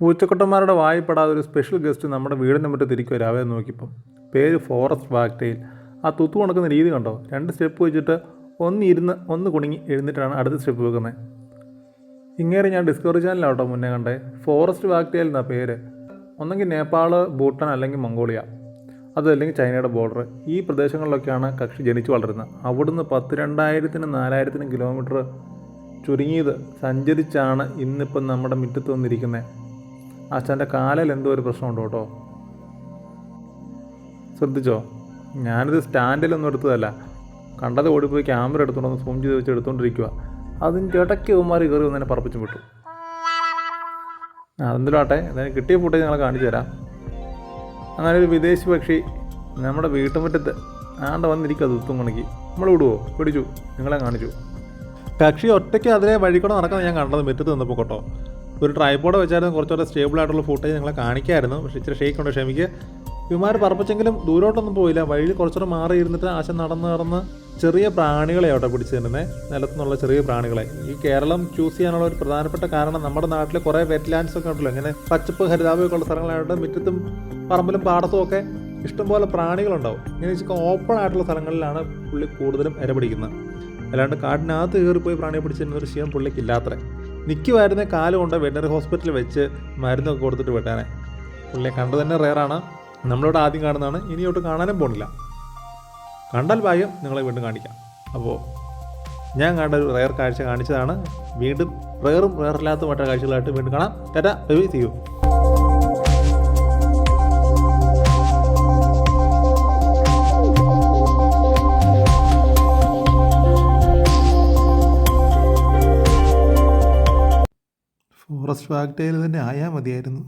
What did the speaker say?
പൂച്ചക്കുട്ടന്മാരുടെ വായിപ്പെടാതെ ഒരു special guest നമ്മുടെ വീടിന്റെ മുറ്റത്ത് ഇരിക്കുക രാവിലെ നോക്കിയപ്പം. പേര് ഫോറസ്റ്റ് ബാക്ടയിൽ ആ തുത്തു കൊണക്കുന്ന രീതി കണ്ടോ? രണ്ട് സ്റ്റെപ്പ് വെച്ചിട്ട് ഒന്ന് ഇരുന്ന് ഒന്ന് കുണുങ്ങി എഴുന്നിട്ടാണ് അടുത്ത സ്റ്റെപ്പ് വെക്കുന്നത്. ഇങ്ങേരെ ഞാൻ ഡിസ്കവറി ചാനലാട്ടോ മുന്നേ കണ്ടേ. ഫോറസ്റ്റ് ബാക്ടീരിയൽ എന്നാ പേര്. ഒന്നെങ്കിൽ നേപ്പാൾ ഭൂട്ടാൻ അല്ലെങ്കിൽ മംഗോളിയ. അതല്ലെങ്കിൽ ചൈനയുടെ ബോർഡർ ഈ പ്രദേശങ്ങളിലൊക്കെയാണ് കക്ഷി ജനിച്ചു വളരുന്നത്. അവിടുന്ന് പത്ത് രണ്ടായിരത്തിനും നാലായിരത്തിനും കിലോമീറ്റർ ചുരുങ്ങിയത് സഞ്ചരിച്ചാണ് ഇന്നിപ്പം നമ്മുടെ മുറ്റത്ത് വന്നിരിക്കുന്നത്. ആശാന്റെ കാലിൽ എന്തോ ഒരു പ്രശ്നമുണ്ടോ കേട്ടോ. ശ്രദ്ധിച്ചോ? ഞാനിത് സ്റ്റാൻഡിലൊന്നും എടുത്തതല്ല. കണ്ടത് ഓടിപ്പോയി ക്യാമറ എടുത്തോണ്ട് സൂം ചെയ്ത് വെച്ച് എടുത്തോണ്ടിരിക്കുക അതിന്റെ ഇടയ്ക്ക് ഉമാർ കയറി വന്നതിനെ പറപ്പിച്ചു വിട്ടു. അതെന്തിലും ആട്ടെ എന്തായാലും കിട്ടിയ ഫുട്ടേജ് ഞങ്ങൾ കാണിച്ചു തരാം. അങ്ങനെ ഒരു വിദേശി പക്ഷി നമ്മുടെ വീട്ടുമുറ്റത്ത് ആണ്ട വന്നിരിക്കുക തുത്തും കണക്കി. നമ്മൾ വിടുവോ? പിടിച്ചു. നിങ്ങളെ കാണിച്ചു. പക്ഷി ഒറ്റയ്ക്ക് അതിലെ വഴിക്കൂടെ നടക്കുന്നത് ഞാൻ കണ്ടത് മുറ്റത്ത് നിന്നപ്പോൾ കേട്ടോ. ഒരു ട്രൈബോർഡ് വെച്ചായിരുന്നു കുറച്ചുകൂടെ സ്റ്റേബിൾ ആയിട്ടുള്ള ഫുട്ടേജ് ഞങ്ങളെ കാണിക്കായിരുന്നു. പക്ഷേ ഇച്ചിരി ഷേക്ക് ഉണ്ട്. ക്ഷമിക്കുക ഇവന്മാർ പറപ്പിച്ചെങ്കിലും ദൂരോട്ടൊന്നും പോയില്ല. വഴിയിൽ കുറച്ചുകൂടെ മാറി ഇരുന്നിട്ട് ആശ നടന്ന് നടന്ന് ചെറിയ പ്രാണികളെ അവിടെ പിടിച്ചു തരുന്നത് നിലത്തുനിന്നുള്ള ചെറിയ പ്രാണികളെ. ഈ കേരളം ചൂസ് ചെയ്യാനുള്ള ഒരു പ്രധാനപ്പെട്ട കാരണം നമ്മുടെ നാട്ടിൽ കുറേ വെറ്റ്ലാൻഡ്സ് ഒക്കെ ഉണ്ടല്ലോ. ഇങ്ങനെ പച്ചപ്പ് ഹരിതാപമൊക്കെ ഉള്ള സ്ഥലങ്ങളായിട്ട് മുറ്റത്തും പറമ്പിലും പാടത്തും ഒക്കെ ഇഷ്ടംപോലെ പ്രാണികളുണ്ടാവും. ഇങ്ങനെ വെച്ചാൽ ഓപ്പൺ ആയിട്ടുള്ള സ്ഥലങ്ങളിലാണ് പുള്ളി കൂടുതലും ഇരപിടിക്കുന്നത് അല്ലാണ്ട് കാടിനകത്ത് കയറിപ്പോയി പ്രാണിയെ പിടിച്ചിരുന്ന ഒരു ശീലം പുള്ളിക്കില്ലാത്രേ. നിൽക്കുമായിരുന്ന കാലം കൊണ്ട് വെറ്ററി ഹോസ്പിറ്റലിൽ വെച്ച് മരുന്നൊക്കെ കൊടുത്തിട്ട് വിട്ടാനെ. പുള്ളിയെ കണ്ടു തന്നെ റെയറാണ്. നമ്മളോട് ആദ്യം കാണുന്നതാണ്. ഇനിയോട്ട് കാണാനും പോണില്ല. കണ്ടാൽ ഭാഗ്യം നിങ്ങളെ വീണ്ടും കാണിക്കാം. അപ്പോൾ ഞാൻ കണ്ട ഒരു റെയർ കാഴ്ച കാണിച്ചതാണ്. വീണ്ടും റെയറും മറ്റേ കാഴ്ചകളായിട്ട് വീണ്ടും കാണാം. Tata bye see you. Forest ഫാക്ടറിയിൽ തന്നെ ആയാൽ മതിയായിരുന്നു.